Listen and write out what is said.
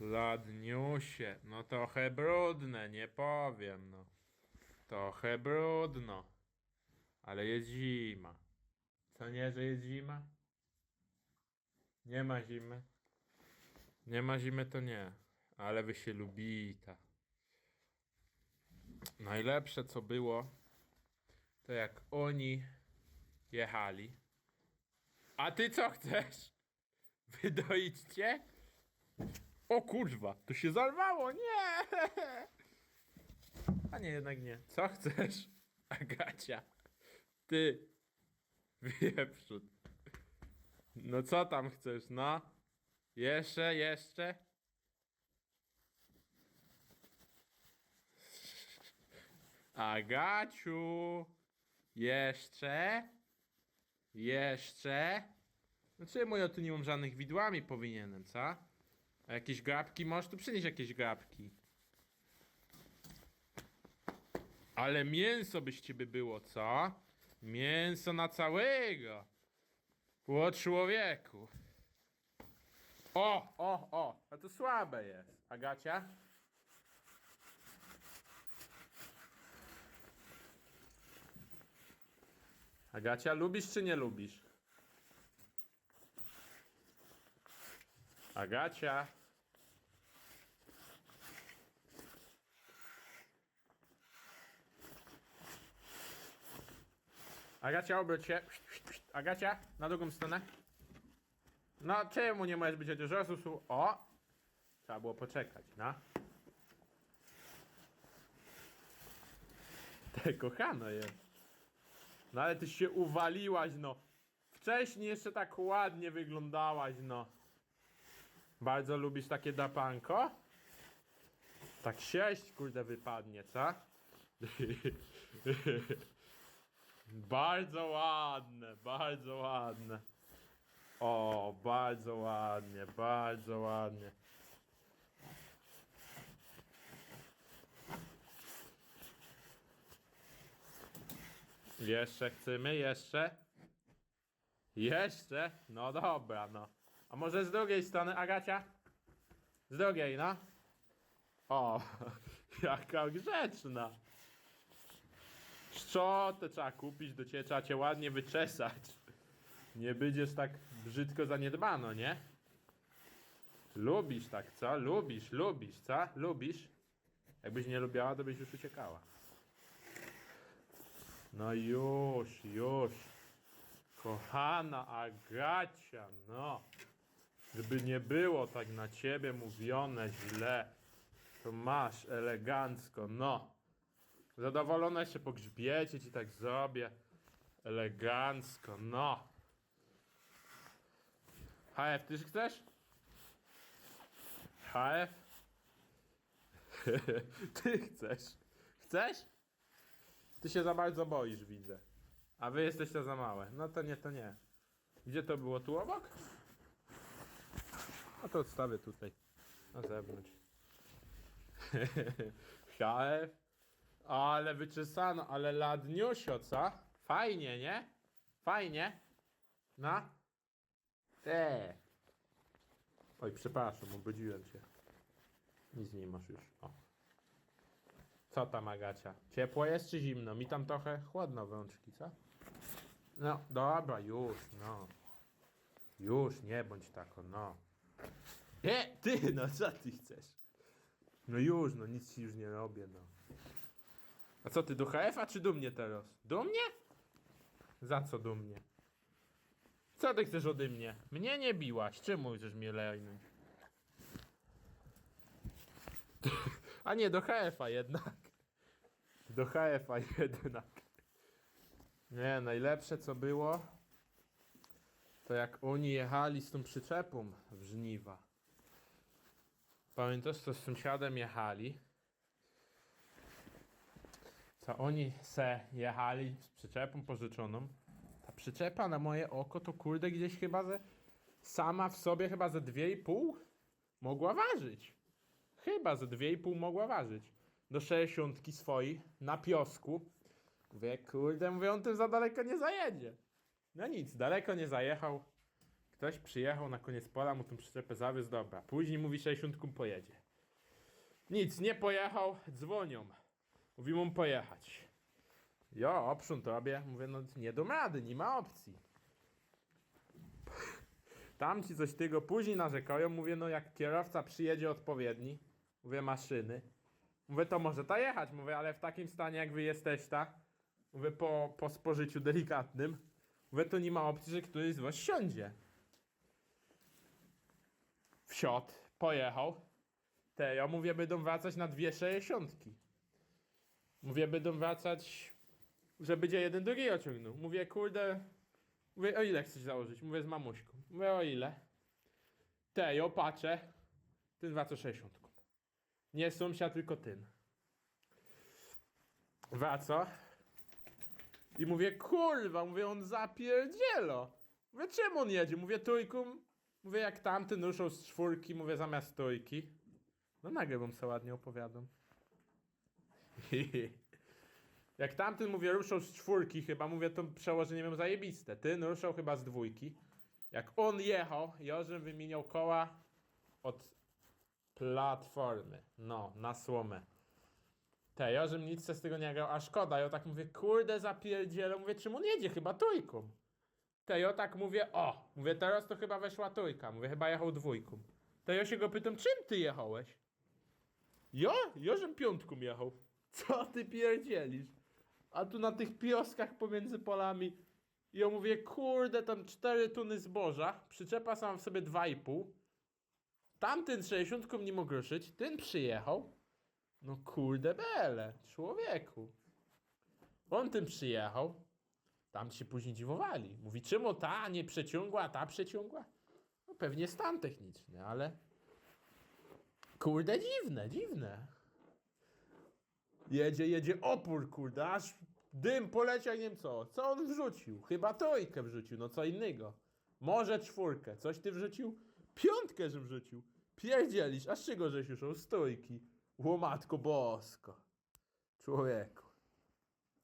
Ladniusie, no trochę brudne, nie powiem, no. Trochę brudno. Ale jest zima. Co nie, że jest zima? Nie ma zimy. Nie ma zimy, to nie. Ale wy się lubita. Najlepsze, co było, to jak oni jechali. A ty co chcesz? Wydoić cię? O kurwa, to się zarwało, nie! A nie, jednak nie. Co chcesz, Agacia? Ty, wieprzód. No co tam chcesz, no? Jeszcze, jeszcze? Agaciu! Jeszcze? Jeszcze? No czemu ja tu nie mam żadnych widłami powinienem, co? A jakieś grabki? Możesz tu przynieść jakieś grabki. Ale mięso byś ciebie było, co? Mięso na całego. Po człowieku. O, o, o. A to słabe jest. Agacia? Agacia, lubisz czy nie lubisz? Agacia. Agacia, obróć się. Agacia, na drugą stronę. No, czemu nie możesz być chociaż rosu? O! Trzeba było poczekać, no. Te kochano jest. No ale ty się uwaliłaś, no. Wcześniej jeszcze tak ładnie wyglądałaś, no. Bardzo lubisz takie dapanko? Tak sześć, kurde, wypadnie, co? bardzo ładne, bardzo ładne. O, bardzo ładnie, bardzo ładnie. Jeszcze chcemy, jeszcze? Jeszcze? No dobra, no. Może z drugiej strony, Agacia? Z drugiej, no. O, jaka grzeczna. Szczotę trzeba kupić, do ciebie trzeba cię ładnie wyczesać. Nie będziesz tak brzydko zaniedbano, nie? Lubisz tak, co? Lubisz, lubisz, co? Lubisz? Jakbyś nie lubiała, to byś już uciekała. No już, już. Kochana Agacia, no. Gdyby nie było tak na ciebie mówione źle, to masz elegancko, no. Zadowolona jeszcze po grzbiecie ci tak zrobię. Elegancko, no. HF, ty chcesz? HF? ty chcesz? Chcesz? Ty się za bardzo boisz, widzę. A wy jesteście za małe. No to nie, to nie. Gdzie to było? Tu obok? No to odstawię tutaj. Na zewnątrz. HF? Ale wyczesano, ale ladniusio, co? Fajnie, nie? Fajnie? No? Te. Oj, przepraszam, obudziłem cię. Nic nie masz już. O. Co tam, Agacia? Ciepło jest czy zimno? Mi tam trochę chłodno w rączki, co? No, dobra, już, no. Już, nie bądź tako, no. Nie, ty, no co ty chcesz? No już, no nic ci już nie robię, no. A co ty, do HF-a czy do mnie teraz? Do mnie? Za co do mnie? Co ty chcesz ode mnie? Mnie nie biłaś, czemu chcesz mnie lejnąć? A nie, do HF-a jednak. Do HF-a jednak. Nie, najlepsze co było, to jak oni jechali z tą przyczepą w żniwa. Pamiętasz, co z sąsiadem jechali? Co oni se jechali z przyczepą pożyczoną. Ta przyczepa na moje oko to kurde gdzieś chyba ze, sama w sobie chyba ze 2,5 mogła ważyć. Chyba ze 2,5 mogła ważyć. Do 60 swojej na piosku. Mówię, kurde, mówię, on tym za daleko nie zajedzie. No nic, daleko nie zajechał. Ktoś przyjechał na koniec pola, mu tą przyczepę zawiózł, dobra. Później mówi 60 pojedzie. Nic, nie pojechał, dzwonią. Mówi mu pojechać. Ja oprząd robię, mówię, no nie dam rady, nie ma opcji. Tamci coś tego później narzekają, mówię, no jak kierowca przyjedzie odpowiedni, mówię, maszyny, mówię, to może ta jechać, mówię, ale w takim stanie jak wy jesteś, ta, mówię, po, po spożyciu delikatnym, mówię, to nie ma opcji, że któryś z was siądzie. Wsiadł, pojechał, te, ja mówię, będą wracać na dwie sześćdziesiątki. Mówię, będą wracać, że będzie jeden drugiego ciągnął. Mówię, kurde, mówię, o ile chcesz założyć? Mówię, z mamuśką. Mówię, o ile? Te, ja patrzę, ten wraca 60. Nie sąsiad, tylko ten. Wraca. I mówię, kurwa, mówię, on zapierdzielo. Mówię, czemu on jedzie? Mówię, trójką. Mówię, jak tamten ruszał z czwórki, mówię, zamiast trójki. No nagle wam se ładnie opowiadam. Jak tamten, mówię, ruszał z czwórki chyba, mówię, to przełożenie miałem zajebiste. Ten ruszał chyba z dwójki. Jak on jechał, Jorzem wymieniał koła od platformy. No, na słomę. Te, Jorzem nic z tego nie grał, a szkoda. Ja tak mówię, kurde, zapierdzielę. Mówię, czym on jedzie? Chyba trójką. Te, ja tak mówię, o, mówię, teraz to chyba weszła trójka. Mówię, chyba jechał dwójką. To ja się go pytam, czym ty jechałeś? Jo? Jożem piątką jechał. Co ty pierdzielisz? A tu na tych pioskach pomiędzy polami. I ja mówię, kurde, tam 4 tuny zboża. Przyczepa sama w sobie 2,5. Tamten 60 nie mógł ruszyć. Ten przyjechał. No kurde bele, człowieku. On tym przyjechał. Tam się później dziwowali. Mówi, czemu ta nie przeciągła, a ta przeciągła? No pewnie stan techniczny, ale... Kurde, dziwne, dziwne. Jedzie, jedzie opór, kurde, aż dym poleciał, nie wiem co. Co on wrzucił? Chyba trójkę wrzucił, no co innego. Może czwórkę. Coś ty wrzucił? Piątkę, że wrzucił. Pierdzielisz, a z czego żeś już? Z trójki. Łomatko bosko. Człowieku.